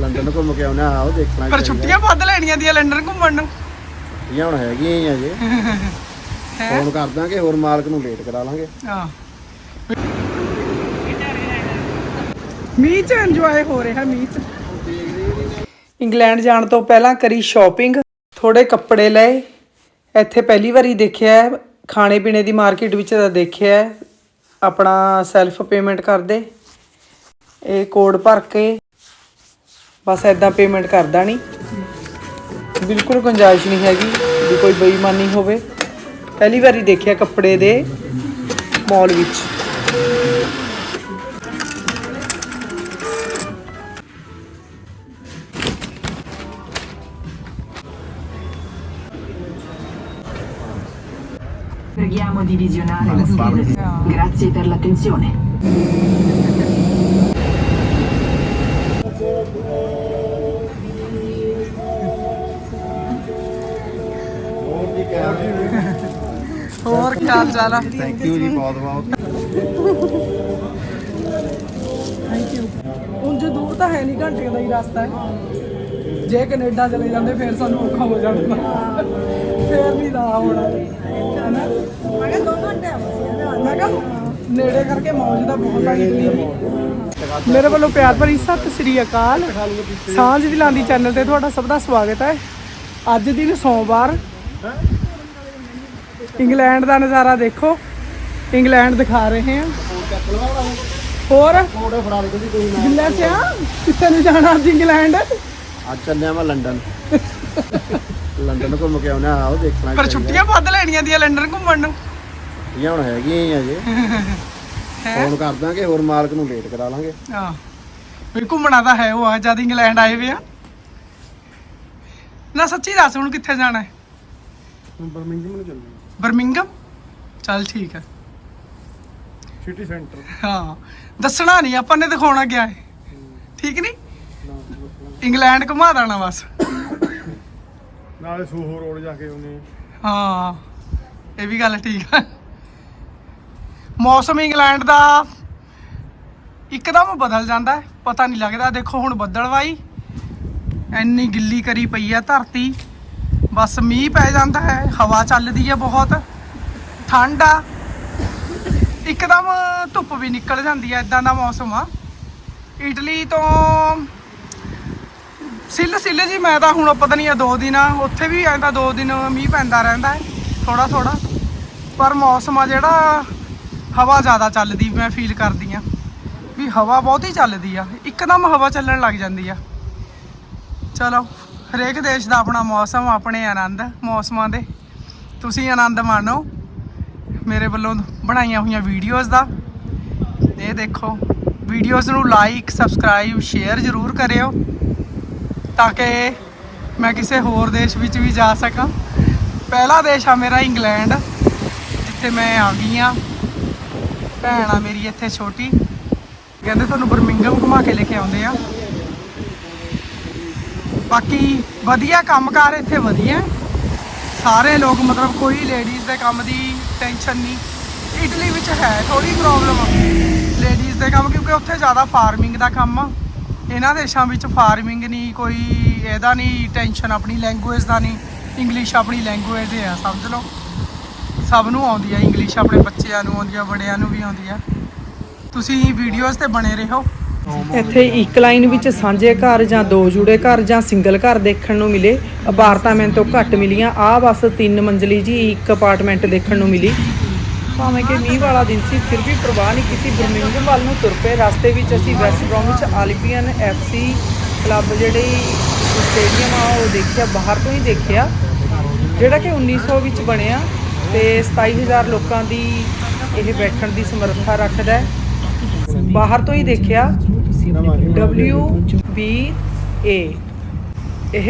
London ਘੁੰਮ ਕੇ ਆਉਣਾ ਆਓ ਦੇਖਣਾ ਪਰ ਛੁੱਟੀਆਂ ਵੱਧ ਲੈਣੀਆਂ ਦੀਆਂ ਲੰਡਨ ਘੁੰਮਣ ਨੂੰ। ਇਹ ਹੁਣ ਹੈਗੀਆਂ ਹੀ ਆ ਜੇ। ਫੋਨ ਕਰ ਦਾਂਗੇ ਹੋਰ ਮਾਲਕ ਨੂੰ ਲੇਟ ਕਰਾ ਲਾਂਗੇ। ਹਾਂ ਮੀਂਹ ਚ ਇੰਜੋਏ ਹੋ ਰਿਹਾ ਮੀਂਹ ਚ। ਇੰਗਲੈਂਡ ਜਾਣ ਤੋਂ ਪਹਿਲਾਂ ਕਰੀ ਸ਼ਾਪਿੰਗ ਥੋੜੇ ਕੱਪੜੇ ਲਏ। ਇੱਥੇ ਪਹਿਲੀ ਵਾਰੀ ਦੇਖਿਆ ਖਾਣੇ ਪੀਣੇ ਦੀ ਮਾਰਕੀਟ ਵਿੱਚ ਤਾਂ ਦੇਖਿਆ। ਆਪਣਾ ਸੈਲਫ ਪੇਮੈਂਟ ਕਰਦੇ। ਇਹ ਕੋਡ ਭਰ ਕੇ ਬਸ ਐਦਾਂ ਪੇਮੈਂਟ ਕਰਦਾ ਨਹੀਂ ਬਿਲਕੁਲ ਗੁੰਜਾਇਸ਼ ਨਹੀਂ ਹੈਗੀ ਵੀ ਕੋਈ ਬੇਈਮਾਨੀ ਹੋਵੇ ਪਹਿਲੀ ਵਾਰੀ ਦੇਖਿਆ ਕੱਪੜੇ ਦੇ ਮਾਲ ਵਿੱਚ Preghiamo di visionare la scheda. Grazie per l'attenzione. ਹਾਲ ਚਾਲ ਆ। ਥੈਂਕ ਯੂ ਜੀ ਬਹੁਤ ਬਹੁਤ। ਥੈਂਕ ਯੂ ਉਂਝ ਦੂਰ ਤਾਂ ਹੈ ਨਹੀਂ ਘੰਟੇ ਦਾ ਹੀ ਰਸਤਾ ਹੈ। ਜੇ ਕੈਨੇਡਾ ਚਲੇ ਜਾਂਦੇ ਫਿਰ ਸਾਨੂੰ ਔਖਾ ਹੋ ਜਾਣਾ। ਫੇਰ ਨਹੀਂ ਦਾ ਹੋਣਾ ਹੈਨਾ? ਮੈਂ ਕਿਹਾ ਦੋ ਘੰਟੇ ਮੈਂ ਕਿਹਾ ਨੇੜੇ ਕਰਕੇ ਮੌਜ ਦਾ ਬਹੁਤ ਆ ਇਟਲੀ ਦੀ ਮੇਰੇ ਵੱਲੋਂ ਪਿਆਰ ਭਰੀ ਸਤਿ ਸ੍ਰੀ ਅਕਾਲ। ਸਾਂਝ ਦੀ ਲਾਂਦੀ ਚੈਨਲ ਤੇ ਤੁਹਾਡਾ ਸਭ ਦਾ ਸਵਾਗਤ ਹੈ। ਅੱਜ ਦਿਨ ਸੋਮਵਾਰ। ਇੰਗਲੈਂਡ ਦਾ ਨਜ਼ਾਰਾ ਦੇਖੋ। ਇੰਗਲੈਂਡ ਦਿਖਾ ਰਹੇ ਹਾਂ। ਹੋਰ? ਫੋਟੋ ਫੜਾ ਲਈ ਤੁਸੀਂ ਕੋਈ ਨਾ ਗਿੱਲਾ ਸਿਆ ਕਿੱਥੇ ਨੂੰ ਜਾਣਾ ਅੱਜ ਇੰਗਲੈਂਡ? ਅੱਜ ਚੱਲਿਆ ਮੈਂ ਲੰਡਨ। ਲੰਡਨ ਘੁੰਮ ਕੇ ਆਉਣਾ ਆਓ ਦੇਖਣਾ ਪਰ ਛੁੱਟੀਆਂ ਵੱਧ ਲੈਣੀਆਂ ਦੀਆਂ ਲੰਡਨ ਘੁੰਮਣ ਨੂੰ। ਇਹ ਹੁਣ ਹੈਗੀਆਂ ਹੀ ਆ ਜੇ। ਫੋਨ ਕਰ ਦਾਂਗੇ ਹੋਰ ਮਾਲਕ ਨੂੰ ਲੇਟ ਕਰਾ ਲਾਂਗੇ। ਹਾਂ। ਵੀ ਘੁੰਮਣਾ ਤਾਂ ਹੈ ਉਹ ਆ ਜਦ ਇੰਗਲੈਂਡ ਆਏ ਵੇ ਆ। ਨਾ ਸੱਚੀ ਦੱਸ ਹੁਣ ਕਿੱਥੇ ਜਾਣਾ ਹੈ? ਬਰਮਿੰਗਮ ਨੂੰ ਚੱਲਣਾ। ਬਰਮਿੰਗਮ ਚੱਲ ਠੀਕ ਹੈ। ਸਿਟੀ ਸੈਂਟਰ ਹਾਂ ਦੱਸਣਾ ਨਹੀਂ ਆਪਾਂ ਨੇ ਦਿਖਾਉਣਾ ਗਿਆ ਹੈ। ਠੀਕ ਨਹੀਂ? ਇੰਗਲੈਂਡ ਘੁਮਾ ਦੇਣਾ ਬਸ। ਨਾਲੇ ਸੂਹੋ ਰੋਡ ਜਾ ਕੇ ਉਹਨੇ ਹਾਂ ਇਹ ਵੀ ਗੱਲ ਠੀਕ ਹੈ। ਮੌਸਮ ਇੰਗਲੈਂਡ ਦਾ ਇੱਕਦਮ ਬਦਲ ਜਾਂਦਾ ਹੈ। ਪਤਾ ਨਹੀਂ ਲੱਗਦਾ। ਦੇਖੋ ਹੁਣ ਬੱਦਲਵਾਈ। ਇੰਨੀ ਗਿੱਲੀ ਕਰੀ ਪਈ ਹੈ ਧਰਤੀ। ਬਸ ਮੀਂਹ ਪੈ ਜਾਂਦਾ ਹੈ, ਹਵਾ ਚੱਲਦੀ ਹੈ ਬਹੁਤ। ਠੰਡ ਆ। ਇੱਕਦਮ ਧੁੱਪ ਵੀ ਨਿਕਲ ਜਾਂਦੀ ਹੈ ਇਦਾਂ ਦਾ ਮੌਸਮ ਆ। ਇਟਲੀ ਤੋਂ ਸਿੱਲ ਸਿੱਲ ਜੀ, ਮੈਂ ਤਾਂ ਹੁਣ ਪਤਾ ਨਹੀਂ ਆ ਦੋ ਦਿਨ ਆ, ਉੱਥੇ ਵੀ ਐਂਦਾ ਦੋ ਦਿਨ ਮੀਂਹ ਪੈਂਦਾ ਰਹਿੰਦਾ ਹੈ ਥੋੜਾ ਥੋੜਾ ਪਰ ਮੌਸਮ ਆ ਜਿਹੜਾ, ਹਵਾ ਜ਼ਿਆਦਾ ਚੱਲਦੀ ਮੈਂ ਫੀਲ ਕਰਦੀ ਆ ਵੀ ਹਵਾ ਬਹੁਤ ਹੀ ਚੱਲਦੀ ਆ, ਇੱਕਦਮ ਹਵਾ ਚੱਲਣ ਲੱਗ ਜਾਂਦੀ ਆ। ਚਲੋ। ਹਰੇਕ ਦੇਸ਼ ਦਾ ਆਪਣਾ ਮੌਸਮ, ਆਪਣੇ ਆਨੰਦ, ਮੌਸਮਾਂ ਦੇ। ਤੁਸੀਂ ਆਨੰਦ ਮਾਣੋ। ਮੇਰੇ ਵੱਲੋਂ ਬਣਾਈਆਂ ਹੋਈਆਂ ਵੀਡੀਓਜ਼ ਦਾ। ਇਹ ਦੇਖੋ ਵੀਡੀਓਜ਼ ਨੂੰ ਲਾਈਕ ਸਬਸਕ੍ਰਾਈਬ ਸ਼ੇਅਰ ਜ਼ਰੂਰ ਕਰਿਓ। ਤਾਂ ਕਿ ਮੈਂ ਕਿਸੇ ਹੋਰ ਦੇਸ਼ ਵਿੱਚ ਵੀ ਜਾ ਸਕਾਂ। ਪਹਿਲਾ ਦੇਸ਼ ਆ ਮੇਰਾ ਇੰਗਲੈਂਡ, ਜਿੱਥੇ ਮੈਂ ਆ ਗਈ ਆ ਭੈਣ ਆ ਮੇਰੀ ਇੱਥੇ ਛੋਟੀ। ਕਹਿੰਦੇ ਤੁਹਾਨੂੰ ਬਰਮਿੰਗਮ ਘੁਮਾ ਕੇ ਲੈ ਕੇ ਆਉਂਦੇ ਆ। ਬਾਕੀ ਵਧੀਆ ਕੰਮਕਾਰ ਇੱਥੇ ਵਧੀਆ ਸਾਰੇ ਲੋਕ ਮਤਲਬ ਕੋਈ ਲੇਡੀਜ਼ ਦੇ ਕੰਮ ਦੀ ਟੈਨਸ਼ਨ ਨਹੀਂ। ਇਟਲੀ ਵਿੱਚ ਹੈ ਥੋੜੀ ਪ੍ਰੋਬਲਮ ਲੇਡੀਜ਼ ਦੇ ਕੰਮ ਕਿਉਂਕਿ ਉੱਥੇ ਜ਼ਿਆਦਾ ਫਾਰਮਿੰਗ ਦਾ ਕੰਮ। ਆ ਇਹਨਾਂ ਦੇਸ਼ਾਂ ਵਿੱਚ ਫਾਰਮਿੰਗ ਨਹੀਂ, ਕੋਈ ਇਹਦਾ ਨਹੀਂ ਟੈਨਸ਼ਨ ਆਪਣੀ ਲੈਂਗੁਏਜ ਦਾ ਨਹੀਂ। ਇੰਗਲਿਸ਼ ਆਪਣੀ ਲੈਂਗੁਏਜ ਹੈ ਸਮਝ ਲਓ। ਸਭ ਨੂੰ ਆਉਂਦੀ ਹੈ ਇੰਗਲਿਸ਼ ਆਪਣੇ ਬੱਚਿਆਂ ਨੂੰ ਆਉਂਦੀ ਆ ਬੜਿਆਂ ਨੂੰ ਵੀ ਆਉਂਦੀ ਹੈ ਤੁਸੀਂ ਵੀਡੀਓਜ਼ ਤੇ ਬਣੇ ਰਹੋ। ਇੱਥੇ ਇੱਕ ਲਾਈਨ ਵਿੱਚ ਸਾਂਝੇ ਘਰ ਜਾਂ ਦੋ ਜੁੜੇ ਘਰ ਜਾਂ ਸਿੰਗਲ ਘਰ ਦੇਖਣ ਨੂੰ ਮਿਲੇ। ਅਪਾਰਟਮੈਂਟ ਤੋਂ ਘੱਟ ਮਿਲੀਆਂ। ਆਹ ਬਸ ਤਿੰਨ ਮੰਜ਼ਲੀ ਜੀ, ਇੱਕ ਅਪਾਰਟਮੈਂਟ ਦੇਖਣ ਨੂੰ ਮਿਲੀ। ਭਾਵੇਂ ਕਿ ਮੀਂਹ ਵਾਲਾ ਦਿਨ ਸੀ, ਫਿਰ ਵੀ ਪ੍ਰਵਾਹ ਨਹੀਂ ਕੀਤੀ। ਬਰਮਿੰਗਮ ਵੱਲ ਨੂੰ ਤੁਰ ਪਏ। ਰਸਤੇ ਵਿੱਚ ਅਸੀਂ ਵੈਸਟ ਬ੍ਰੋਮ ਵਿੱਚ ਆਲਪੀਅਨ ਐਫਸੀ ਕਲੱਬ ਜਿਹੜੀ ਸਟੇਡੀਅਮ ਆ, ਉਹ ਦੇਖਿਆ। ਬਾਹਰ ਤੋਂ ਹੀ ਦੇਖਿਆ। ਜਿਹੜਾ ਕਿ 1900 ਵਿੱਚ ਬਣਿਆ ਤੇ 27000 ਲੋਕਾਂ ਦੀ ਇਹ ਬੈਠਣ ਦੀ ਸਮਰੱਥਾ ਰੱਖਦਾ ਹੈ। ਬਾਹਰ ਤੋਂ ਹੀ ਦੇਖਿਆ। W B A ਇਹ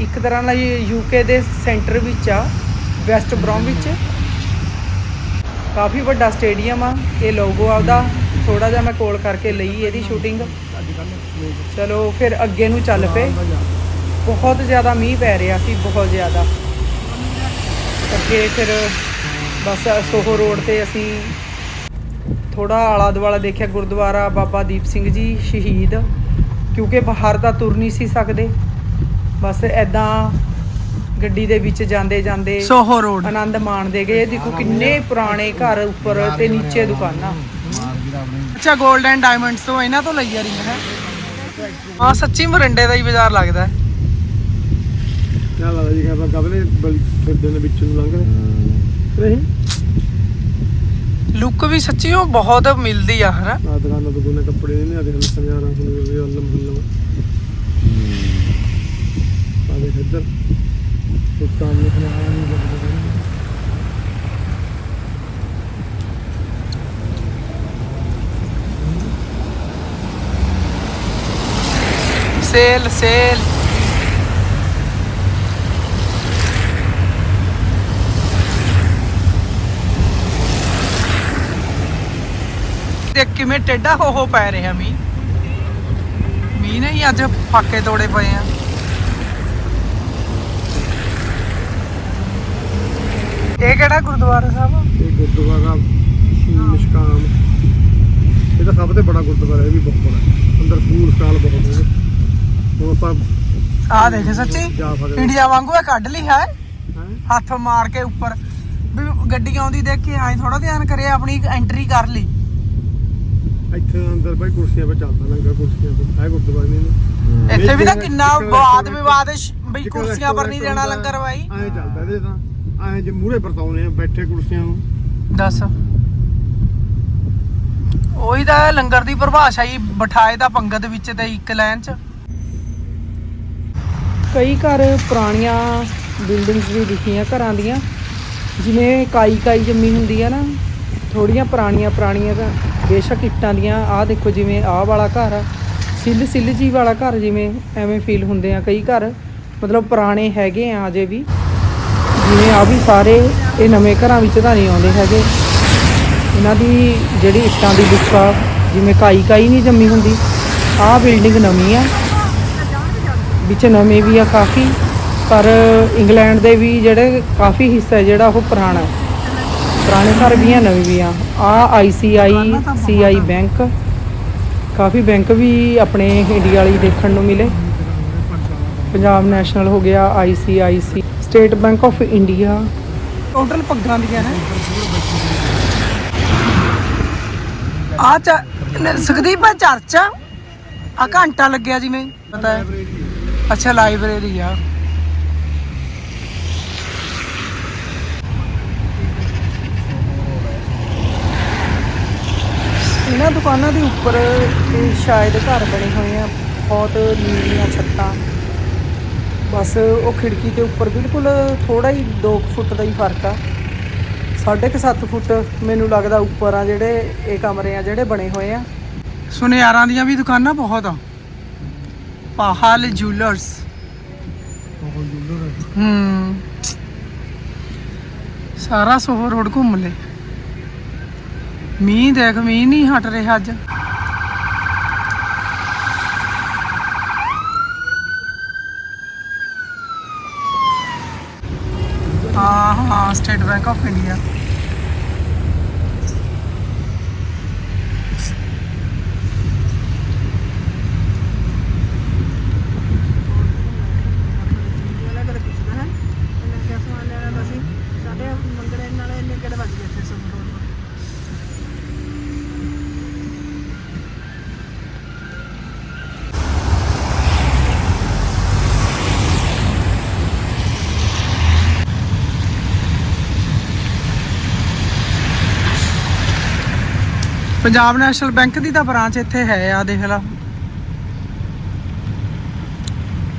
ਇੱਕ ਤਰ੍ਹਾਂ ਨਾਲ ਯੂਕੇ ਦੇ ਸੈਂਟਰ ਵਿੱਚ ਆ ਵੈਸਟ ਬ੍ਰੋਮ ਵਿੱਚ। ਕਾਫੀ ਵੱਡਾ ਸਟੇਡੀਅਮ ਆ। ਇਹ ਲੋਗੋ ਆਉਦਾ ਥੋੜਾ ਜਿਹਾ ਮੈਂ ਕੋਲ ਕਰਕੇ ਲਈ ਇਹਦੀ ਸ਼ੂਟਿੰਗ ਚਲੋ ਫਿਰ ਅੱਗੇ ਨੂੰ ਚੱਲ ਪਏ। ਬਹੁਤ ਜ਼ਿਆਦਾ ਮੀਂਹ ਪੈ ਰਿਹਾ ਸੀ ਬਹੁਤ ਜ਼ਿਆਦਾ। ਅੱਗੇ ਫਿਰ ਬਸ ਸੋਹੋ ਰੋਡ ਤੇ ਅਸੀਂ ਥੋੜਾ ਆਲਾ ਦੁਆਲਾ ਦੇਖਿਆ ਗੁਰਦੁਆਰਾ ਬਾਬਾ ਦੀਪ ਸਿੰਘ ਜੀ ਸ਼ਹੀਦ ਕਿਉਂਕਿ ਬਾਹਰ ਤਾਂ ਤੁਰ ਨਹੀਂ ਸੀ ਸਕਦੇ। ਬਸ ਐਦਾਂ ਗੱਡੀ ਦੇ ਵਿੱਚ ਜਾਂਦੇ ਜਾਂਦੇ ਸੋਹੋ ਰੋਡ। ਆਨੰਦ ਮਾਣਦੇ ਗਏ। ਦੇਖੋ ਕਿੰਨੇ ਪੁਰਾਣੇ ਘਰ ਉੱਪਰ ਤੇ ਨੀਚੇ ਦੁਕਾਨਾਂ। ਅੱਛਾ 골ਡ ਐਂਡ ਡਾਇਮੰਡਸ ਤੋਂ ਇਹਨਾਂ ਤੋਂ ਲਈ ਆ ਰਹੀ ਹੈ ਹਾਂ ਸੱਚੀ ਮਰਿੰਡੇ ਦਾ ਹੀ ਬਾਜ਼ਾਰ ਲੱਗਦਾ ਹੈ। ਕਿਆ ਲੱਗਦਾ ਜੀ ਕਹਿੰਦਾ ਕਬਲੇ ਫਿਰਦੇ ਨੇ ਵਿੱਚ ਨੂੰ ਲੰਘਦੇ। ਨਹੀਂ? ਲੁੱਕ ਵੀ ਸੱਚੀ ਉਹ ਬਹੁਤ ਮਿਲਦੀ ਆ ਹਨਾ? ਆ ਦੁਕਾਨਾਂ ਤੋਂ ਕੋਨੇ ਕੱਪੜੇ ਨਹੀਂ ਆਦੇ ਹਨ? ਸੰਿਆਰਾਂ ਸੁਣ ਵੀ ਅੱਲਮ ਬੱਲਮ। ਆ ਦੇ ਇੱਧਰ। ਕੁਝ ਕੰਮ ਲਿਖਣਾ ਨਹੀਂ ਲੱਗਦਾ ਸੇਲ ਸੇਲ ਦੇਖ ਕਿਵੇਂ ਟੇਡਾ ਹੋ ਹੋ ਪੈ ਰਿਹਾ ਮੀਂਹ। ਮੀਂਹ ਨੇ ਹੀ ਅੱਜ ਫਾਕੇ ਤੋੜੇ ਪਏ ਆ। ਇਹ ਕਿਹੜਾ ਗੁਰਦੁਆਰਾ ਸਾਹਿਬ? ਇਹ ਗੁਰਦੁਆਰਾ ਨਿਸ਼ਕਾਮ ਇਹ ਤਾਂ ਸਭ ਤੋਂ ਬੜਾ ਗੁਰਦੁਆਰਾ ਇਹ ਵੀ ਬਹੁਤ ਬੜਾ। ਅੰਦਰ ਸਕੂਲ ਸਟਾਲ ਬਹੁਤ ਨੇ। ਹੁਣ ਆਪਾਂ ਆ ਦੇਖ ਸੱਚੀ? ਜਾ ਸਕਦੇ ਇੰਡੀਆ ਵਾਂਗੂ ਇਹ ਕੱਢ ਲਈ ਹੈ? ਹਾਂ? ਹੱਥ ਮਾਰ ਕੇ ਉੱਪਰ। ਵੀ ਗੱਡੀ ਆਉਂਦੀ ਦੇਖ ਕੇ ਐਂ ਥੋੜਾ ਧਿਆਨ ਕਰਿਆ ਆਪਣੀ ਐਂਟਰੀ ਕਰ ਲਈ। ਇੱਥੇ ਅੰਦਰ ਬਾਈ ਕੁਰਸੀਆਂ 'ਤੇ ਚੱਲਦਾ ਲੰਗਾ ਕੁਰਸੀਆਂ 'ਤੇ ਹੈ ਗੁਰਦੁਆਰਾ ਨਹੀਂ ਨੇ ਇੱਥੇ ਵੀ ਤਾਂ ਕਿੰਨਾ ਵਾਦ ਵਿਵਾਦ ਸ਼- ਕੁਰਸੀਆਂ ਪਰ ਨਹੀਂ ਦੇਣਾ ਲੰਗਰ ਬਾਈ। ਐਂ ਚੱਲਦਾ ਇਹਦੇ ਤਾਂ ਐਂ ਜੇ ਮੂਹਰੇ ਵਰਤਾਉਨੇ ਆ ਬੈਠੇ ਕੁਰਸੀਆਂ ਨੂੰ। ਦੱਸ। ਉਹੀ ਤਾਂ ਹੈ ਲੰਗਰ ਦੀ ਪਰਿਭਾਸ਼ਾ ਹੀ ਬਿਠਾਏ ਦਾ ਪੰਗਤ ਵਿੱਚ ਤੇ ਇੱਕ ਲਾਈਨ 'ਚ। ਕਈ ਘਰ ਪੁਰਾਣੀਆਂ ਬਿਲਡਿੰਗਸ ਵੀ ਦਿਖੀਆਂ ਘਰਾਂ ਦੀਆਂ ਜਿਵੇਂ ਕਾਈ ਕਾਈ ਜੰਮੀ ਹੁੰਦੀ ਆ ਨਾ ਥੋੜੀਆਂ ਪੁਰਾਣੀਆਂ ਪੁਰਾਣੀਆਂ ਤਾਂ ਬੇਸ਼ੱਕ ਇੱਟਾਂ ਦੀਆਂ, ਆਹ ਦੇਖੋ ਜਿਵੇਂ ਆਹ ਵਾਲਾ ਘਰ ਆ, ਸਿੱਲ ਸਿੱਲ ਜੀ ਵਾਲਾ ਘਰ ਜਿਵੇਂ ਐਵੇਂ ਫੀਲ ਹੁੰਦੇ ਆ ਕਈ ਘਰ, ਮਤਲਬ ਪੁਰਾਣੇ ਹੈਗੇ ਆ ਅਜੇ ਵੀ। ਜਿਵੇਂ ਆ ਵੀ ਸਾਰੇ ਇਹ ਨਵੇਂ ਘਰਾਂ ਵਿੱਚ ਤਾਂ ਨਹੀਂ ਆਉਂਦੇ ਹੈਗੇ। ਇਹਨਾਂ ਦੀ ਜਿਹੜੀ ਇੱਟਾਂ ਦੀ ਲੁੱਕ ਆ, ਜਿਵੇਂ ਕਾਈ ਕਾਈ ਨਹੀਂ ਜੰਮੀ ਹੁੰਦੀ, ਆਹ ਬਿਲਡਿੰਗ ਨਵੀਂ ਆ। ਵਿੱਚ ਨਵੇਂ ਵੀ ਆ ਕਾਫੀ, ਪਰ ਇੰਗਲੈਂਡ ਦੇ ਵੀ ਜਿਹੜੇ ਕਾਫੀ ਹਿੱਸਾ ਹੈ ਜਿਹੜਾ ਉਹ ਪੁਰਾਣਾ ਹੈ। ਪੁਰਾਣੇ ਘਰ ਵੀ ਆ ਨਵੇਂ ਵੀ ਆ। ਆ ਆਈਸੀਆਈ ਸੀਆਈ ਬੈਂਕ। ਕਾਫੀ ਬੈਂਕ ਵੀ ਆਪਣੇ ਇੰਡੀਆ ਵਾਲੀ ਦੇਖਣ ਨੂੰ ਮਿਲੇ। ਪੰਜਾਬ ਨੈਸ਼ਨਲ ਹੋ ਗਿਆ ICICI State Bank of India. Total ਪੱਗਾਂ ਦੀਆਂ ਨੇ। ਆ ਚ ਸੁਖਦੀਪ ਆ ਚਰਚ ਆ ਘੰਟਾ ਲੱਗਿਆ ਜਿਵੇਂ ਪਤਾ ਹੈ। ਅੱਛਾ ਲਾਇਬ੍ਰੇਰੀ ਆ। ਇਹਨਾਂ ਦੁਕਾਨਾਂ ਦੇ ਉੱਪਰ ਇਹ ਸ਼ਾਇਦ ਘਰ ਬਣੇ ਹੋਏ ਆ ਬਹੁਤ ਨੀਵੀਆਂ ਛੱਤਾਂ। ਬਸ ਉਹ ਖਿੜਕੀ ਦੇ ਉੱਪਰ ਬਿਲਕੁਲ ਥੋੜਾ ਹੀ 2 ਫੁੱਟ ਦਾ ਹੀ ਫ਼ਰਕ ਆ। ਸਾਢੇ ਕੁ ਸੱਤ ਫੁੱਟ ਮੈਨੂੰ ਲੱਗਦਾ ਉੱਪਰ ਆ ਜਿਹੜੇ ਇਹ ਕਮਰੇ ਆ ਜਿਹੜੇ ਬਣੇ ਹੋਏ ਆ। ਸੁਨਿਆਰਾਂ ਦੀਆਂ ਵੀ ਦੁਕਾਨਾਂ ਬਹੁਤ ਆ। ਪਾਹਲ ਜੂਲਰਸ ਹੂੰ। ਸਾਰਾ ਸੋਹਰ ਰੋਡ ਘੁੰਮ ਲੈ। ਮੀਂਹ ਦੇਖ ਮੀਂਹ ਨਹੀਂ ਹਟ ਰਿਹਾ ਅੱਜ। ਹਾਂ ਹਾਂ State Bank of India Punjab National Bank ਦੀ ਤਾਂ ਬ੍ਰਾਂਚ ਇੱਥੇ ਹੈ ਆ, ਦੇਖ ਲਾ।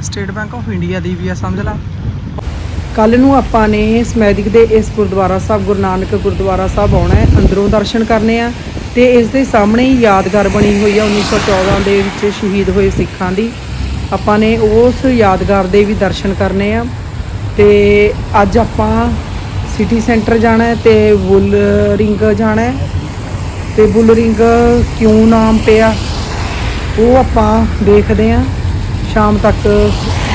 ਸਟੇਟ ਬੈਂਕ ਆਫ ਇੰਡੀਆ ਦੀ ਵੀ ਆ, ਸਮਝ ਲਾ। ਕੱਲ ਨੂੰ ਆਪਾਂ ਨੇ ਸਮੈਦਿਕ ਦੇ ਇਸ ਗੁਰਦੁਆਰਾ ਸਾਹਿਬ, ਗੁਰੂ ਨਾਨਕ ਗੁਰਦੁਆਰਾ ਸਾਹਿਬ ਆਉਣਾ ਹੈ, ਅੰਦਰੋਂ ਦਰਸ਼ਨ ਕਰਨੇ ਆ ਤੇ ਇਸ ਦੇ ਸਾਹਮਣੇ ਹੀ ਯਾਦਗਾਰ ਬਣੀ ਹੋਈ ਆ 1914 ਦੇ ਵਿੱਚ ਸ਼ਹੀਦ ਹੋਏ ਸਿੱਖਾਂ ਦੀ। ਆਪਾਂ ਨੇ ਉਸ ਯਾਦਗਾਰ ਦੇ ਵੀ ਦਰਸ਼ਨ ਕਰਨੇ ਆ ਤੇ ਅੱਜ ਆਪਾਂ ਸਿਟੀ ਸੈਂਟਰ ਜਾਣਾ ਹੈ ਤੇ ਵੁੱਲ ਰਿੰਗ ਜਾਣਾ ਹੈ। ਤੇ ਬੁੱਲ ਕਿਉਂ ਨਾਮ ਪਿਆ? ਉਹ ਆਪਾਂ ਦੇਖਦੇ ਆਂ, ਸ਼ਾਮ ਤੱਕ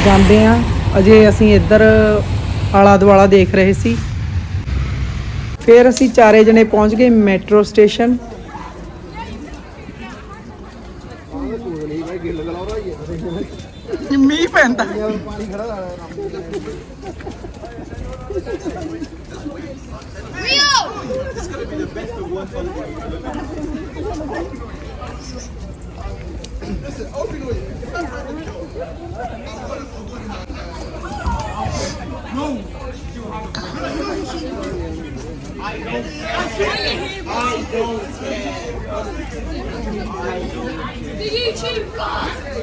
ਜਾਂਦੇ ਆਂ। ਅਜੇ ਅਸੀਂ ਇੱਧਰ ਆਲਾ ਦੁਆਲਾ ਦੇਖ ਰਹੇ ਸੀ। ਫਿਰ ਅਸੀਂ ਚਾਰੇ ਜਣੇ ਪਹੁੰਚ ਗਏ ਮੈਟਰੋ ਸਟੇਸ਼ਨ। ਪਾਣੀ ਖੜਾ ਲਾ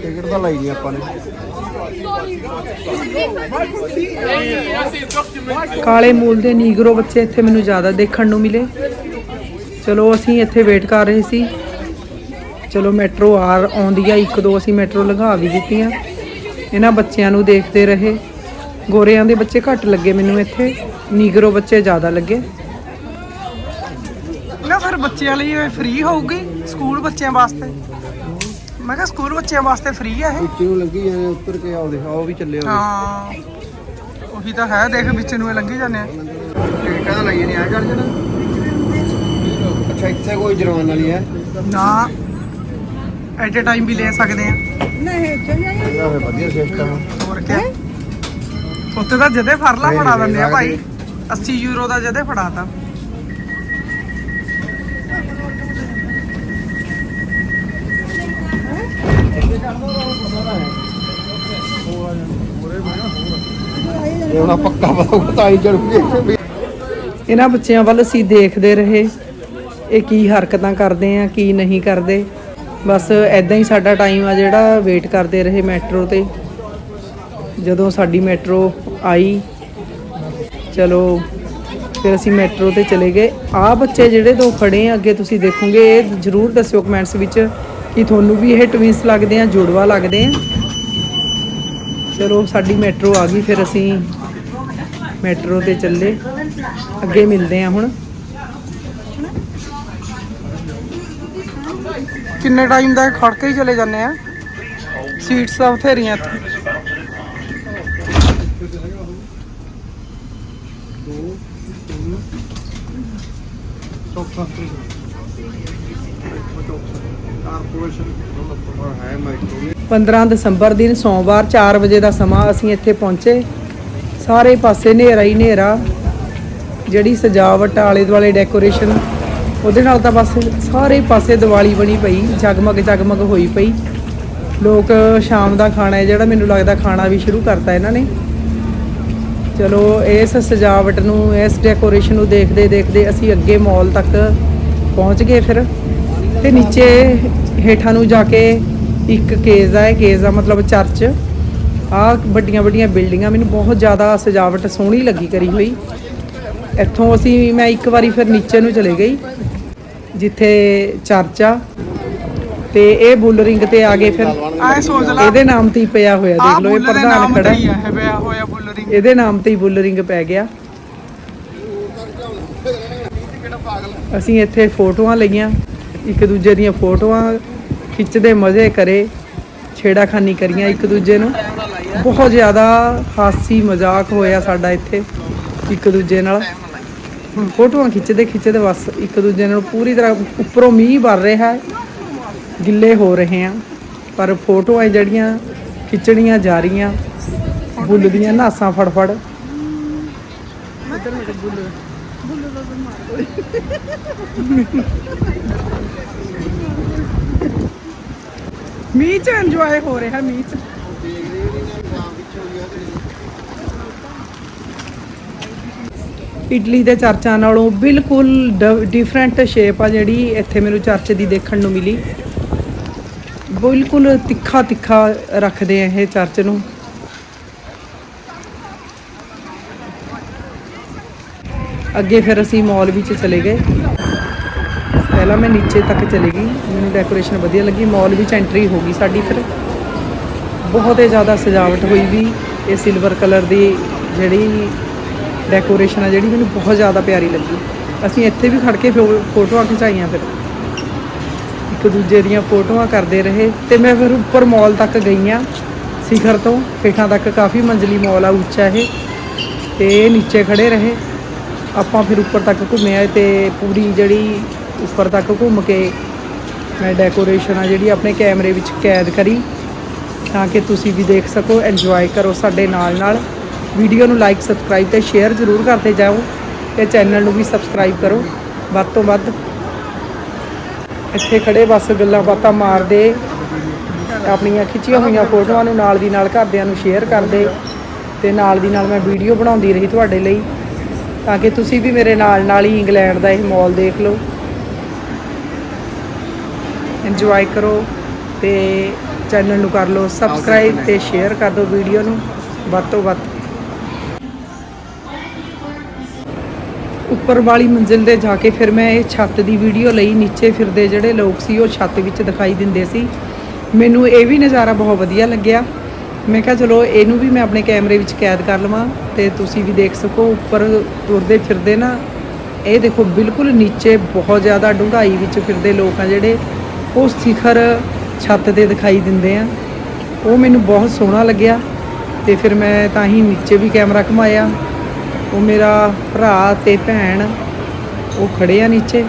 Ticket ਤਾਂ ਲਈ ਨਹੀਂ ਆਪਾਂ ਨੇ। ਕਾਲੇ ਮੂਲ ਦੇ ਨੀਗਰੋ ਬੱਚੇ ਇੱਥੇ ਮੈਨੂੰ ਜ਼ਿਆਦਾ ਦੇਖਣ ਨੂੰ ਮਿਲੇ। ਚਲੋ ਅਸੀਂ ਇੱਥੇ ਵੇਟ ਕਰ ਰਹੇ ਸੀ। ਚਲੋ ਮੈਟਰੋ ਆ ਆਉਂਦੀ ਆ, ਇੱਕ ਦੋ ਅਸੀਂ ਮੈਟਰੋ ਲਗਾ ਵੀ ਦਿੱਤੀਆਂ। ਇਹਨਾਂ ਬੱਚਿਆਂ ਨੂੰ ਦੇਖਦੇ ਰਹੇ। ਗੋਰਿਆਂ ਦੇ ਬੱਚੇ ਘੱਟ ਲੱਗੇ ਮੈਨੂੰ ਇੱਥੇ। ਨੀਗਰੋ ਬੱਚੇ ਜ਼ਿਆਦਾ ਲੱਗੇ। ਬੱਚਿਆਂ ਲਈ ਫ੍ਰੀ ਹੋਊਗੀ ਸਕੂਲ ਬੱਚਿਆਂ ਵਾਸਤੇ। ਮੈਂ ਕਿਹਾ ਸਕੂਲ ਬੱਚਿਆਂ ਵਾਸਤੇ ਫ੍ਰੀ ਆ ਇਹ। ਨੂੰ ਲੱਗੀ ਜਾਂਦੇ ਉੱਤਰ ਕੇ ਆਓ ਦੇਖ ਆਓ ਵੀ ਚੱਲੇ ਹੋਵੇ ਹਾਂ। ਉਹੀ ਤਾਂ ਹੈ ਦੇਖ ਵਿੱਚ ਨੂੰ ਇਹ ਲੰਘੀ ਜਾਂਦੇ ਆ। ਟਿਕਟਾਂ ਤਾਂ ਲਾਈਆਂ ਨਹੀਂ ਆ ਚੱਲ ਜਣਾ। ਅੱਛਾ ਇੱਥੇ ਕੋਈ ਜੁਰਮਾਨਾ ਨਹੀਂ ਹੈ ਨਾ। ਐਟ ਅ ਟਾਈਮ ਵੀ ਲੈ ਸਕਦੇ ਆ। ਇਹਦਾ ਫਿਰ ਵਧੀਆ ਸਿਸਟਮ ਹੋਰ ਕੀ ਉੱਤੇ ਤਾਂ ਜਦੇ ਫਰਲਾ ਫੜਾ ਦਿੰਦੇ ਆ ਭਾਈ। 80 ਯੂਰੋ ਦਾ ਜਦੇ ਫੜਾਤਾ ਇਹ ਹੁਣ ਪੱਕਾ ਪਤਾ ਹੋਊਗਾ, ਤਾਂ ਹੀ ਚੜੂਗੇ ਇਹਨਾਂ ਬੱਚਿਆਂ ਵੱਲ ਅਸੀਂ ਦੇਖਦੇ ਰਹੇ, ਇਹ ਕੀ ਹਰਕਤਾਂ ਕਰਦੇ ਆ, ਕੀ ਨਹੀਂ ਕਰਦੇ। ਬਸ ਐਦਾਂ ਹੀ ਸਾਡਾ ਟਾਈਮ ਆ ਜਿਹੜਾ ਵੇਟ ਕਰਦੇ ਰਹੇ ਮੈਟਰੋ ਤੇ। ਜਦੋਂ ਸਾਡੀ ਮੈਟਰੋ ਆਈ, ਚਲੋ, ਫਿਰ ਅਸੀਂ ਮੈਟਰੋ ਤੇ ਚਲੇ ਗਏ। ਆ ਬੱਚੇ ਜਿਹੜੇ ਦੋ ਖੜੇ ਆ, ਅੱਗੇ ਤੁਸੀਂ ਦੇਖੋਗੇ, ਇਹ ਜਰੂਰ ਦੱਸਿਓ ਕਮੈਂਟਸ ਵਿੱਚ ਕਿ ਤੁਹਾਨੂੰ ਵੀ ਇਹ ਟਵਿੰਸ ਲੱਗਦੇ ਆ, ਜੁੜਵਾ ਲੱਗਦੇ ਆ। ਚਲੋ, ਸਾਡੀ ਮੈਟਰੋ ਆ ਗਈ, ਫਿਰ ਅਸੀਂ ਮੈਟਰੋ ਤੇ ਚੱਲੇ। ਅੱਗੇ ਮਿਲਦੇ ਆ ਹੁਣ। ਕਿੰਨੇ ਟਾਈਮ ਦਾ ਖੜ ਕੇ ਹੀ ਚਲੇ ਜਾਂਦੇ ਆ? ਸੀਟਸ ਤਾਂ ਬਥੇਰੀਆਂ ਇੱਥੇ। ਚੌਥਾ ਕਾਰਪੋਰੇਸ਼ਨ ਹੈ ਮਾਈਕਰੋ 15 ਦਸੰਬਰ ਦਿਨ ਸੋਮਵਾਰ 4 ਵਜੇ ਦਾ ਸਮਾਂ ਅਸੀਂ ਇੱਥੇ ਪਹੁੰਚੇ। ਸਾਰੇ ਪਾਸੇ ਹਨੇਰਾ ਹੀ ਹਨੇਰਾ। ਜਿਹੜੀ ਸਜਾਵਟ ਆਲੇ ਦੁਆਲੇ ਡੈਕੋਰੇਸ਼ਨ ਉਹਦੇ ਨਾਲ ਤਾਂ ਬਸ ਸਾਰੇ ਪਾਸੇ ਦੀਵਾਲੀ ਬਣੀ ਪਈ, ਜਗਮਗ ਜਗਮਗ ਹੋਈ ਪਈ। ਲੋਕ ਸ਼ਾਮ ਦਾ ਖਾਣਾ ਹੈ, ਜਿਹੜਾ ਮੈਨੂੰ ਲੱਗਦਾ ਖਾਣਾ ਵੀ ਸ਼ੁਰੂ ਕਰਤਾ ਇਹਨਾਂ ਨੇ। ਚਲੋ, ਇਸ ਸਜਾਵਟ ਨੂੰ, ਇਸ ਡੈਕੋਰੇਸ਼ਨ ਨੂੰ ਦੇਖਦੇ ਦੇਖਦੇ ਅਸੀਂ ਅੱਗੇ ਮਾਲ ਤੱਕ ਪਹੁੰਚ ਗਏ ਫਿਰ। ਤੇ ਨੀਚੇ ਹੇਠਾਂ ਨੂੰ ਜਾ ਕੇ ਇੱਕ ਕੇਜ਼ ਆ, ਇਹ ਕੇਜ਼ ਦਾ ਮਤਲਬ ਚਰਚ। ਆ ਵੱਡੀਆਂ ਵੱਡੀਆਂ ਬਿਲਡਿੰਗਾਂ ਮੈਨੂੰ ਬਹੁਤ ਜ਼ਿਆਦਾ ਸਜਾਵਟ ਸੋਹਣੀ ਲੱਗੀ ਕਰੀ ਹੋਈ। ਇੱਥੋਂ ਅਸੀਂ ਮੈਂ ਇੱਕ ਵਾਰੀ ਫਿਰ ਨੀਚੇ ਨੂੰ ਚਲੇ ਗਈ ਜਿੱਥੇ ਚਰਚ ਤੇ ਇਹ ਬੁੱਲ ਰਿੰਗ ਤੇ ਆ ਗਏ ਫਿਰ ਇਹਦੇ ਨਾਮ ਤੇ ਹੀ ਪਿਆ ਹੋਇਆ ਦੇਖ ਲਓ ਇਹ ਪ੍ਰਧਾਨ ਖੜਾ। ਇਹਦੇ ਨਾਮ ਤੇ ਹੀ ਬੁੱਲ ਰਿੰਗ ਪੈ ਗਿਆ। ਅਸੀਂ ਇੱਥੇ ਫੋਟੋਆਂ ਲਈਆਂ ਇੱਕ ਦੂਜੇ ਦੀਆਂ ਫੋਟੋਆਂ ਖਿੱਚਦੇ ਮਜ਼ੇ ਕਰੇ ਛੇੜਾਖਾਨੀ ਕਰੀਆਂ ਇੱਕ ਦੂਜੇ ਨੂੰ। ਬਹੁਤ ਜ਼ਿਆਦਾ ਹਾਸੀ ਮਜ਼ਾਕ ਹੋਇਆ ਸਾਡਾ ਇੱਥੇ, ਇੱਕ ਦੂਜੇ ਨਾਲ। ਫੋਟੋਆਂ ਖਿੱਚਦੇ ਖਿੱਚਦੇ ਬਸ ਇੱਕ ਦੂਜੇ ਨਾਲ ਪੂਰੀ ਤਰ੍ਹਾਂ ਉੱਪਰੋਂ ਮੀਂਹ ਵਰ ਰਿਹਾ ਹੈ, ਗਿੱਲੇ ਹੋ ਰਹੇ ਆ ਪਰ ਫੋਟੋਆਂ ਜਿਹੜੀਆਂ ਖਿੱਚਣੀਆਂ ਜਾ ਰਹੀਆਂ ਬੁੱਲ ਦੀਆਂ ਨਾਸਾਂ ਫੜਫੜ। ਮੀਂਹ ਚ ਇੰਜੋਏ ਹੋ ਰਿਹਾ ਮੀਂਹ ਚ। ਇਟਲੀ ਦੇ ਚਰਚਾਂ ਨਾਲੋਂ ਬਿਲਕੁਲ ਡਿਫਰੈਂਟ ਸ਼ੇਪ ਆ ਜਿਹੜੀ ਇੱਥੇ ਮੈਨੂੰ ਚਰਚ ਦੀ ਦੇਖਣ ਨੂੰ ਮਿਲੀ। ਬਿਲਕੁਲ ਤਿੱਖਾ ਤਿੱਖਾ ਰੱਖਦੇ ਆ ਇਹ ਚਰਚ ਨੂੰ। ਅੱਗੇ ਫਿਰ ਅਸੀਂ ਮਾਲ ਵਿੱਚ ਚਲੇ ਗਏ। ਪਹਿਲਾਂ ਮੈਂ ਨੀਚੇ ਤੱਕ ਚਲੇ ਗਈ। ਮੈਨੂੰ ਡੈਕੋਰੇਸ਼ਨ ਵਧੀਆ ਲੱਗੀ। ਮਾਲ ਵਿੱਚ ਐਂਟਰੀ ਹੋ ਗਈ ਸਾਡੀ ਫਿਰ। ਬਹੁਤ ਹੀ ਜ਼ਿਆਦਾ ਸਜਾਵਟ ਹੋਈ ਵੀ। ਇਹ ਸਿਲਵਰ ਕਲਰ ਦੀ ਜਿਹੜੀ ਡੈਕੋਰੇਸ਼ਨ ਆ ਜਿਹੜੀ ਮੈਨੂੰ ਬਹੁਤ ਜ਼ਿਆਦਾ ਪਿਆਰੀ ਲੱਗੀ। ਅਸੀਂ ਇੱਥੇ ਵੀ ਖੜ ਕੇ ਫੋ- ਫੋਟੋਆਂ ਖਿਚਾਈਆਂ ਫਿਰ। ਇੱਕ ਦੂਜੇ ਦੀਆਂ ਫੋਟੋਆਂ ਕਰਦੇ ਰਹੇ ਤੇ ਮੈਂ ਫਿਰ ਉੱਪਰ ਮਾਲ ਤੱਕ ਗਈ ਆ। ਸਿਖਰ ਤੋਂ ਹੇਠਾਂ ਤੱਕ ਕਾਫੀ ਮੰਜ਼ਲੀ ਮਾਲ ਆ, ਉੱਚਾ ਇਹ। ਤੇ ਨੀਚੇ ਖੜੇ ਰਹੇ। ਆਪਾਂ ਫਿਰ ਉੱਪਰ ਤੱਕ ਘੁੰਮੇ ਆਏ ਤੇ ਪੂਰੀ ਜਿਹੜੀ ਉੱਪਰ ਤੱਕ ਘੁੰਮ ਕੇ ਮੈਂ ਡੈਕੋਰੇਸ਼ਨ ਆ ਜਿਹੜੀ ਆਪਣੇ ਕੈਮਰੇ ਵਿੱਚ ਕੈਦ ਕਰੀ। ਤਾਂ ਕਿ ਤੁਸੀਂ ਵੀ ਦੇਖ ਸਕੋ ਐਂਜੋਏ ਕਰੋ ਸਾਡੇ ਨਾਲ ਨਾਲ ਵੀਡੀਓ ਨੂੰ ਲਾਈਕ, ਸਬਸਕ੍ਰਾਈਬ ਤੇ ਸ਼ੇਅਰ ਜ਼ਰੂਰ ਕਰਦੇ ਜਾਓ ਤੇ ਚੈਨਲ ਨੂੰ ਵੀ ਸਬਸਕ੍ਰਾਈਬ ਕਰੋ। ਵੱਧ ਤੋਂ ਵੱਧ ਇੱਥੇ ਖੜੇ ਬਸ ਗੱਲਾਂ ਬਾਤਾਂ ਮਾਰਦੇ, ਆਪਣੀਆਂ ਖਿੱਚੀਆਂ ਹੋਈਆਂ ਫੋਟੋਆਂ ਨੂੰ ਨਾਲ ਦੀ ਨਾਲ ਘਰਦਿਆਂ ਨੂੰ ਸ਼ੇਅਰ ਕਰਦੇ ਤੇ ਨਾਲ ਦੀ ਨਾਲ ਮੈਂ ਵੀਡੀਓ ਬਣਾਉਂਦੀ ਰਹੀ ਤੁਹਾਡੇ ਲਈ ਤਾਂ ਕਿ ਤੁਸੀਂ ਵੀ ਮੇਰੇ ਨਾਲ ਨਾਲ ਹੀ ਇੰਗਲੈਂਡ ਦਾ ਇਹ ਮਾਲ ਦੇਖ ਲਓ। ਇੰਜੋਏ ਕਰੋ ਤੇ ਚੈਨਲ ਨੂੰ ਕਰ ਲਓ ਸਬਸਕ੍ਰਾਈਬ ਤੇ ਸ਼ੇਅਰ ਕਰ ਦਿਓ ਵੀਡੀਓ ਨੂੰ। ਵੱਧ ਤੋਂ ਵੱਧ ਉੱਪਰ ਵਾਲੀ ਮੰਜ਼ਿਲ ਤੇ ਜਾ ਕੇ ਫਿਰ ਮੈਂ ਇਹ ਛੱਤ ਦੀ ਵੀਡੀਓ ਲਈ, ਨੀਚੇ ਫਿਰਦੇ ਜਿਹੜੇ ਲੋਕ ਸੀ ਉਹ ਛੱਤ ਵਿੱਚ ਦਿਖਾਈ ਦਿੰਦੇ ਸੀ। ਮੈਨੂੰ ਇਹ ਵੀ ਨਜ਼ਾਰਾ ਬਹੁਤ ਵਧੀਆ ਲੱਗਿਆ। ਮੈਂ ਕਿਹਾ ਚਲੋ ਇਹਨੂੰ ਵੀ ਮੈਂ ਆਪਣੇ ਕੈਮਰੇ ਵਿੱਚ ਕੈਦ ਕਰ ਲਵਾਂ ਤੇ ਤੁਸੀਂ ਵੀ ਦੇਖ ਸਕੋ, ਉੱਪਰ ਤੁਰਦੇ ਫਿਰਦੇ ਨਾ, ਇਹ ਦੇਖੋ ਬਿਲਕੁਲ ਨੀਚੇ ਬਹੁਤ ਜ਼ਿਆਦਾ ਡੂੰਘਾਈ ਵਿੱਚ ਫਿਰਦੇ ਲੋਕ ਆ ਜਿਹੜੇ, ਉਹ ਸਿਖਰ ਛੱਤ ਤੇ ਦਿਖਾਈ ਦਿੰਦੇ ਆ। ਉਹ ਮੈਨੂੰ ਬਹੁਤ ਸੋਹਣਾ ਲੱਗਿਆ ਤੇ ਫਿਰ ਮੈਂ ਤਾਂ ਹੀ ਨੀਚੇ ਵੀ ਕੈਮਰਾ ਘੁਮਾਇਆ। ਉਹ ਮੇਰਾ ਭਰਾ ਤੇ ਭੈਣ, ਉਹ ਖੜੇ ਆ ਨੀਚੇ।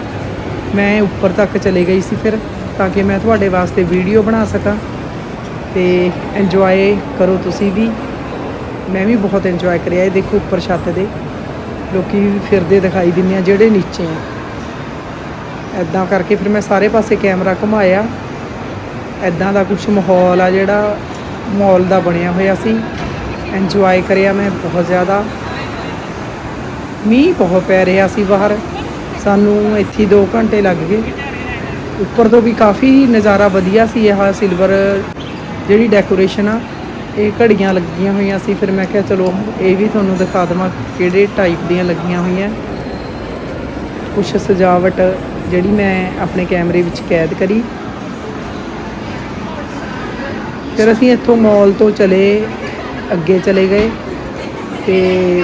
ਮੈਂ ਉੱਪਰ ਤੱਕ ਚਲੇ ਗਈ ਸੀ ਫਿਰ, ਤਾਂ ਕਿ ਮੈਂ ਤੁਹਾਡੇ ਵਾਸਤੇ ਵੀਡੀਓ ਬਣਾ ਸਕਾਂ ਤੇ ਇੰਜੋਏ ਕਰੋ ਤੁਸੀਂ ਵੀ। ਮੈਂ ਵੀ ਬਹੁਤ ਇੰਜੋਏ ਕਰਿਆ ਇਹ ਦੇਖੋ ਉੱਪਰ ਛੱਤ ਦੇ। ਲੋਕੀ ਵੀ ਫਿਰਦੇ ਦਿਖਾਈ ਦਿੰਦੇ ਆ ਜਿਹੜੇ ਨੀਚੇ ਆ। ਐਦਾਂ ਕਰਕੇ ਫਿਰ ਮੈਂ ਸਾਰੇ ਪਾਸੇ ਕੈਮਰਾ ਘੁਮਾਇਆ। ਐਦਾਂ ਦਾ ਕੁਝ ਮਾਹੌਲ ਆ ਜਿਹੜਾ ਮਾਲ ਦਾ ਬਣਿਆ ਹੋਇਆ ਸੀ। ਇੰਜੋਏ ਕਰਿਆ ਮੈਂ ਬਹੁਤ ਜ਼ਿਆਦਾ। ਮੀਂਹ ਬਹੁਤ ਪੈ ਰਿਹਾ ਸੀ ਬਾਹਰ। ਸਾਨੂੰ ਇੱਥੇ 2 ਘੰਟੇ ਲੱਗ ਗਏ। ਉੱਪਰ ਤੋਂ ਵੀ ਕਾਫੀ ਨਜ਼ਾਰਾ ਵਧੀਆ ਸੀ। ਇਹ ਸਿਲਵਰ ਜਿਹੜੀ ਡੈਕੋਰੇਸ਼ਨ ਆ, ਇਹ ਘੜੀਆਂ ਲੱਗੀਆਂ ਹੋਈਆਂ ਸੀ। ਫਿਰ ਮੈਂ ਕਿਹਾ, ਚਲੋ, ਇਹ ਵੀ ਤੁਹਾਨੂੰ ਦਿਖਾ ਦਵਾਂ ਕਿਹੜੇ ਟਾਈਪ ਦੀਆਂ ਲੱਗੀਆਂ ਹੋਈਆਂ। ਕੁਝ ਸਜਾਵਟ ਜਿਹੜੀ ਮੈਂ ਆਪਣੇ ਕੈਮਰੇ ਵਿੱਚ ਕੈਦ ਕਰੀ। ਫਿਰ ਅਸੀਂ ਇੱਥੋਂ ਮਾਲ ਤੋਂ ਚਲੇ, ਅੱਗੇ ਚਲੇ ਗਏ ਤੇ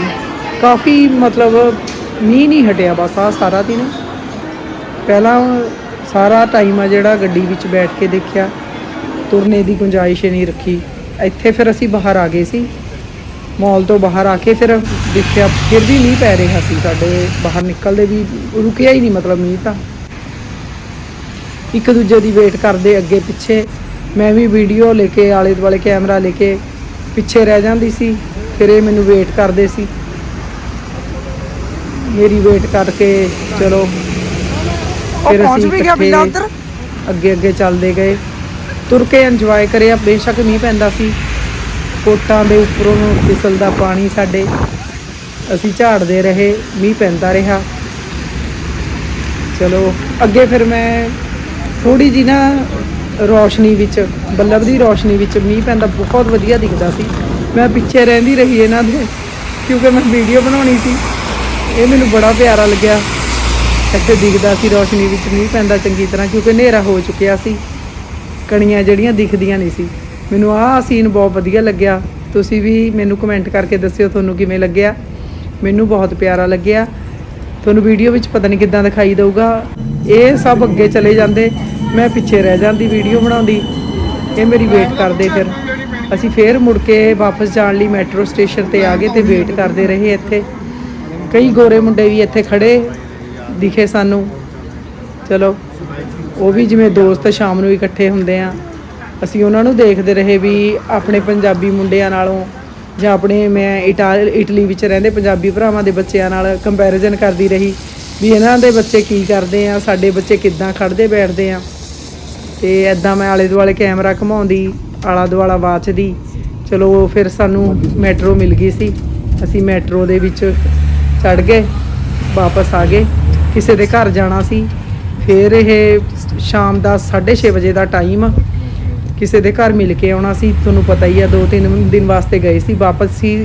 ਕਾਫੀ ਮਤਲਬ ਮੀਂਹ ਨਹੀਂ ਹਟਿਆ ਬਸ ਆ ਸਾਰਾ ਦਿਨ। ਪਹਿਲਾਂ ਸਾਰਾ ਟਾਈਮ ਆ ਜਿਹੜਾ ਗੱਡੀ ਵਿੱਚ ਬੈਠ ਕੇ ਦੇਖਿਆ। ਤੁਰਨੇ ਦੀ ਗੁੰਜਾਇਸ਼ ਨਹੀਂ ਰੱਖੀ। ਇੱਥੇ ਫਿਰ ਅਸੀਂ ਬਾਹਰ ਆ ਗਏ ਸੀ। ਮਾਲ ਤੋਂ ਬਾਹਰ ਆ ਕੇ ਫਿਰ ਦੇਖਿਆ, ਫਿਰ ਵੀ ਮੀਂਹ ਪੈ ਰਿਹਾ ਸੀ ਸਾਡੇ ਬਾਹਰ ਨਿਕਲਦੇ ਵੀ ਰੁਕਿਆ ਹੀ ਨਹੀਂ ਮਤਲਬ ਮੀਂਹ ਤਾਂ। ਇੱਕ ਦੂਜੇ ਦੀ ਵੇਟ ਕਰਦੇ ਅੱਗੇ ਪਿੱਛੇ। ਮੈਂ ਵੀ ਵੀਡੀਓ ਲੈ ਕੇ ਆਲੇ ਦੁਆਲੇ ਕੈਮਰਾ ਲੈ ਕੇ ਪਿੱਛੇ ਰਹਿ ਜਾਂਦੀ ਸੀ। ਫਿਰ ਇਹ ਮੈਨੂੰ ਵੇਟ ਕਰਦੇ ਸੀ। ਮੇਰੀ ਵੇਟ ਕਰਕੇ ਚਲੋ। ਫਿਰ ਪਹੁੰਚ ਅਸੀਂ ਵੀ ਗਿਆ ਬਿੱਲਾ ਉੱਧਰ? ਅੱਗੇ ਅੱਗੇ ਚੱਲਦੇ ਗਏ। ਤੁਰ ਕੇ ਇੰਜੋਏ ਕਰਿਆ ਬੇਸ਼ੱਕ ਮੀਂਹ ਪੈਂਦਾ ਸੀ। ਕੋਟਾਂ ਦੇ ਉੱਪਰੋਂ ਫਿਸਲਦਾ ਪਾਣੀ ਸਾਡੇ। ਅਸੀਂ ਝਾੜਦੇ ਰਹੇ ਮੀਂਹ ਪੈਂਦਾ ਰਿਹਾ। ਚਲੋ ਅੱਗੇ ਫਿਰ ਮੈਂ ਥੋੜੀ ਜੀ ਨਾ ਰੋਸ਼ਨੀ ਵਿੱਚ ਬੱਲਬ ਦੀ ਰੋਸ਼ਨੀ ਵਿੱਚ ਮੀਂਹ ਪੈਂਦਾ ਬਹੁਤ ਵਧੀਆ ਦਿਖਦਾ ਸੀ। ਮੈਂ ਪਿੱਛੇ ਰਹਿੰਦੀ ਰਹੀ ਇਹਨਾਂ ਦੇ ਕਿਉਂਕਿ ਮੈਂ ਵੀਡੀਓ ਬਣਾਉਣੀ ਸੀ। ਇਹ ਮੈਨੂੰ ਬੜਾ ਪਿਆਰਾ ਲੱਗਿਆ। ਇੱਥੇ ਦਿਖਦਾ ਸੀ ਰੋਸ਼ਨੀ ਵਿੱਚ ਮੀਂਹ ਪੈਂਦਾ ਚੰਗੀ ਤਰ੍ਹਾਂ, ਕਿਉਂਕਿ ਹਨੇਰਾ ਹੋ ਚੁੱਕਿਆ ਸੀ। ਕਣੀਆਂ ਜਿਹੜੀਆਂ ਦਿਖਦੀਆਂ ਨਹੀਂ ਸੀ। ਮੈਨੂੰ ਆਹ ਸੀਨ ਬਹੁਤ ਵਧੀਆ ਲੱਗਿਆ। ਤੁਸੀਂ ਵੀ ਮੈਨੂੰ ਕਮੈਂਟ ਕਰਕੇ ਦੱਸਿਓ ਤੁਹਾਨੂੰ ਕਿਵੇਂ ਲੱਗਿਆ। ਮੈਨੂੰ ਬਹੁਤ ਪਿਆਰਾ ਲੱਗਿਆ। ਤੁਹਾਨੂੰ ਵੀਡੀਓ ਵਿੱਚ ਪਤਾ ਨਹੀਂ ਕਿੱਦਾਂ ਦਿਖਾਈ ਦੇਊਗਾ। ਇਹ ਸਭ ਅੱਗੇ ਚਲੇ ਜਾਂਦੇ। ਮੈਂ ਪਿੱਛੇ ਰਹਿ ਜਾਂਦੀ ਵੀਡੀਓ ਬਣਾਉਂਦੀ। ਇਹ ਮੇਰੀ ਵੇਟ ਕਰਦੇ ਫਿਰ। ਅਸੀਂ ਫੇਰ ਮੁੜ ਕੇ ਵਾਪਸ ਜਾਣ ਲਈ ਮੈਟਰੋ ਸਟੇਸ਼ਨ ਤੇ ਆ ਗਏ ਤੇ ਵੇਟ ਕਰਦੇ ਰਹੇ ਇੱਥੇ। ਕਈ ਗੋਰੇ ਮੁੰਡੇ ਵੀ ਇੱਥੇ ਖੜੇ ਦਿਖੇ ਸਾਨੂੰ। ਚਲੋ, ਉਹ ਵੀ ਜਿਵੇਂ ਦੋਸਤ ਸ਼ਾਮ ਨੂੰ ਇਕੱਠੇ ਹੁੰਦੇ ਆ, ਅਸੀਂ ਉਹਨਾਂ ਨੂੰ ਦੇਖਦੇ ਰਹੇ ਵੀ ਆਪਣੇ ਪੰਜਾਬੀ ਮੁੰਡਿਆਂ ਨਾਲੋਂ ਜਾਂ ਆਪਣੇ ਮੈਂ ਇਟਾ, ਇਟਲੀ ਵਿੱਚ ਰਹਿੰਦੇ ਪੰਜਾਬੀ ਭਰਾਵਾਂ ਦੇ ਬੱਚਿਆਂ ਨਾਲ ਕੰਪੈਰੀਜ਼ਨ ਕਰਦੀ ਰਹੀ ਵੀ ਇਹਨਾਂ ਦੇ ਬੱਚੇ ਕੀ ਕਰਦੇ ਆ, ਸਾਡੇ ਬੱਚੇ ਕਿੱਦਾਂ ਖੜਦੇ ਬੈਠਦੇ ਆ। ਤੇ ਐਦਾਂ ਮੈਂ ਆਲੇ ਦੁਆਲੇ ਕੈਮਰਾ ਘਮਾਉਂਦੀ ਆਲਾ ਦੁਆਲਾ ਵਾਚਦੀ, ਚਲੋ ਫਿਰ ਸਾਨੂੰ ਮੈਟਰੋ ਮਿਲ ਗਈ ਸੀ। ਅਸੀਂ ਮੈਟਰੋ ਦੇ ਵਿੱਚ ਚੜ ਗਏ, ਵਾਪਸ ਆ ਗਏ। ਕਿਸੇ ਦੇ ਘਰ ਜਾਣਾ ਸੀ। ਫਿਰ ਇਹ ਸ਼ਾਮ ਦਾ 6:30 ਵਜੇ ਦਾ ਟਾਈਮ ਕਿਸੇ ਦੇ ਘਰ ਮਿਲ ਕੇ ਆਉਣਾ ਸੀ। ਤੁਹਾਨੂੰ ਪਤਾ ਹੀ ਆ, ਦੋ ਤਿੰਨ ਦਿਨ ਵਾਸਤੇ ਗਏ ਸੀ। ਵਾਪਸ ਸੀ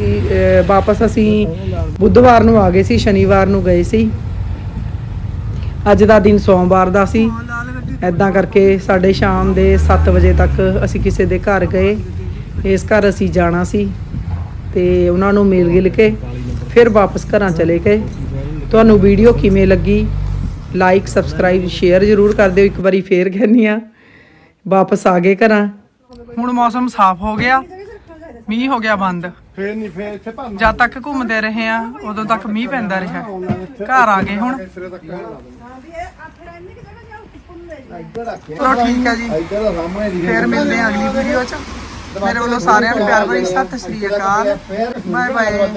ਵਾਪਸ ਅਸੀਂ ਬੁੱਧਵਾਰ ਨੂੰ ਆ ਗਏ ਸੀ, ਸ਼ਨੀਵਾਰ ਨੂੰ ਗਏ ਸੀ। ਅੱਜ ਦਾ ਦਿਨ ਸੋਮਵਾਰ ਦਾ ਸੀ। ਐਦਾਂ ਕਰਕੇ ਸਾਡੇ ਸ਼ਾਮ ਦੇ 7 ਵਜੇ ਤੱਕ ਅਸੀਂ ਕਿਸੇ ਦੇ ਘਰ ਗਏ। ਇਸ ਘਰ ਅਸੀਂ ਜਾਣਾ ਸੀ ਤੇ ਉਹਨਾਂ ਨੂੰ ਮਿਲ ਗਿਲ ਕੇ ਫਿਰ ਵਾਪਸ ਘਰਾਂ ਚਲੇ ਗਏ। ਤੁਹਾਨੂੰ ਵੀਡੀਓ ਕਿਵੇਂ ਲੱਗੀ? ਲਾਈਕ ਸਬਸਕ੍ਰਾਈਬ ਸ਼ੇਅਰ ਜ਼ਰੂਰ ਕਰ ਦਿਓ। ਇੱਕ ਵਾਰੀ ਫੇਰ ਕਹਿੰਨੀ ਆ ਵਾਪਸ ਆ ਗਏ ਘਰਾਂ। ਹੁਣ ਮੌਸਮ ਸਾਫ਼ ਹੋ ਗਿਆ। ਮੀਂਹ ਹੋ ਗਿਆ ਬੰਦ। ਫੇਰ ਨਹੀਂ ਫੇਰ ਇੱਥੇ ਭੰਨ ਜਦ ਤੱਕ ਘੁੰਮਦੇ ਰਹੇ ਆ ਉਦੋਂ ਤੱਕ ਮੀਂਹ ਪੈਂਦਾ ਰਿਹਾ। ਘਰ ਆ ਗਏ ਹੁਣ। ਚਲੋ ਠੀਕ ਹੈ ਜੀ। ਫੇਰ ਮਿਲਦੇ ਆ ਅਗਲੀ ਵੀਡੀਓ 'ਚ। ਮੇਰੇ ਵੱਲੋਂ ਸਾਰਿਆਂ ਨੂੰ ਪਿਆਰ ਭਰੀ ਸਤਿ ਸ੍ਰੀ ਅਕਾਲ। Bye bye